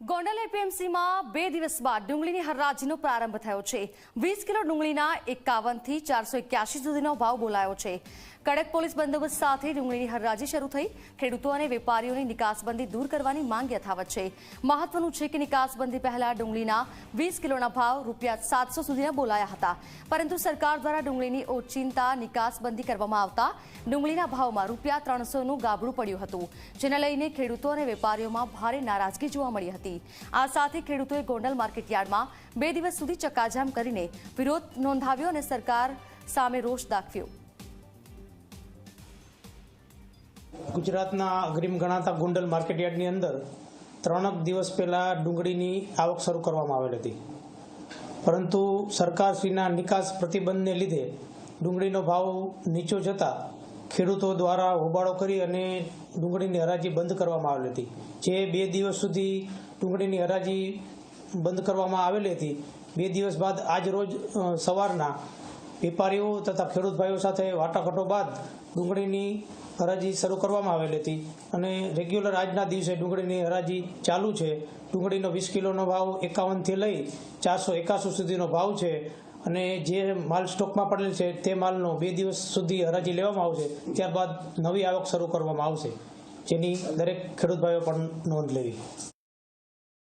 ગોંડલ એપીએમસીમાં બે દિવસ બાદ ડુંગળીની હરાજીનો પ્રારંભ થયો છે. વીસ કિલો ડુંગળીના એકાવનથી ચારસો એક્યાસી સુધીનો ભાવ બોલાયો છે. કડક પોલીસ બંદોબસ્ત સાથે ડુંગળીની હરાજી શરૂ થઈ. ખેડૂતો અને વેપારીઓની નિકાસબંધી દૂર કરવાની માંગ યથાવત છે. મહત્વનું છે કે નિકાસબંધી પહેલા ડુંગળીના વીસ કિલોના ભાવ રૂપિયા સાતસો સુધીના બોલાયા હતા. પરંતુ સરકાર દ્વારા ડુંગળીની ઓચિંતા નિકાસબંધી કરવામાં આવતા ડુંગળીના ભાવમાં રૂપિયા ત્રણસોનું ગાબડું પડ્યું હતું, જેને લઈને ખેડૂતો અને વેપારીઓમાં ભારે નારાજગી જોવા મળી હતી. આ સાથે ખેડૂતોએ ગોંડલ માર્કેટયાર્ડમાં બે દિવસ સુધી ચક્કાજામ કરીને વિરોધ નોંધાવ્યો અને સરકાર સામે રોષ દાખવ્યો. ગુજરાતના અગ્રીમ ગણાતા ગોંડલ માર્કેટયાર્ડની અંદર ત્રણક દિવસ પહેલાં ડુંગળીની આવક શરૂ કરવામાં આવેલ હતી. પરંતુ સરકારશ્રીના નિકાસ પ્રતિબંધને લીધે ડુંગળીનો ભાવ નીચો જતાં ખેડૂતો દ્વારા હોબાળો કરી અને ડુંગળીની હરાજી બંધ કરવામાં આવેલી હતી. જે બે દિવસ સુધી ડુંગળીની હરાજી બંધ કરવામાં આવેલી હતી. બે દિવસ બાદ આજ રોજ સવારના વેપારીઓ તથા ખેડૂત ભાઈઓ સાથે વાટાઘાટો બાદ ડુંગળીની હરાજી શરૂ કરવામાં આવેલી હતી અને રેગ્યુલર આજના દિવસે ડુંગળીની હરાજી ચાલુ છે. ડુંગળીનો વીસ કિલોનો ભાવ એકાવનથી લઈ ચારસો એકાસી સુધીનો ભાવ છે અને જે માલ સ્ટોકમાં પડેલ છે તે માલનો બે દિવસ સુધી હરાજી લેવામાં આવશે. ત્યારબાદ નવી આવક શરૂ કરવામાં આવશે. જેની દરેક ખેડૂત ભાઈઓ પણ નોંધ લેવી.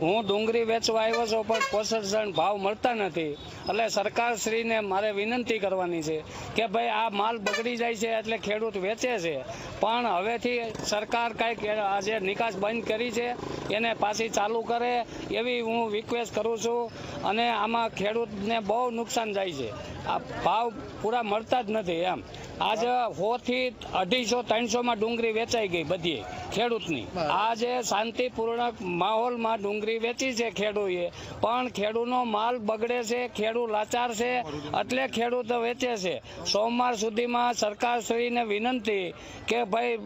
હું ડુંગળી વેચવા આવ્યો છું પણ પોષણ ભાવ મળતા નથી. એટલે સરકારશ્રીને મારે વિનંતી કરવાની છે કે ભાઈ આ માલ બગડી જાય છે એટલે ખેડૂત વેચે છે. પણ હવેથી સરકાર કાંઈક આજે નિકાસ બંધ કરી છે એને પાછી ચાલુ કરે એવી હું રિક્વેસ્ટ કરું છું. અને આમાં ખેડૂતને બહુ નુકસાન જાય છે. આ ભાવ પૂરા મળતા જ નથી એમ. આજે સોથી અઢીસો ત્રણસોમાં ડુંગળી વેચાઈ ગઈ બધી ખેડૂતની. આજે શાંતિપૂર્ણ માહોલમાં ડુંગળી વેચી છે ખેડૂએ. પણ ખેડૂતનો માલ બગડે છે, ખેડૂ લાચાર છે, એટલે ખેડૂત વેચે છે. સોમવાર સુધીમાં સરકારશ્રીને વિનંતી કે ભાઈ,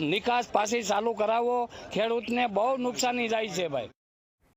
નિકાસ પાછી ચાલુ કરાવો, ખેડૂતને બહુ નુકસાની જાય છે ભાઈ.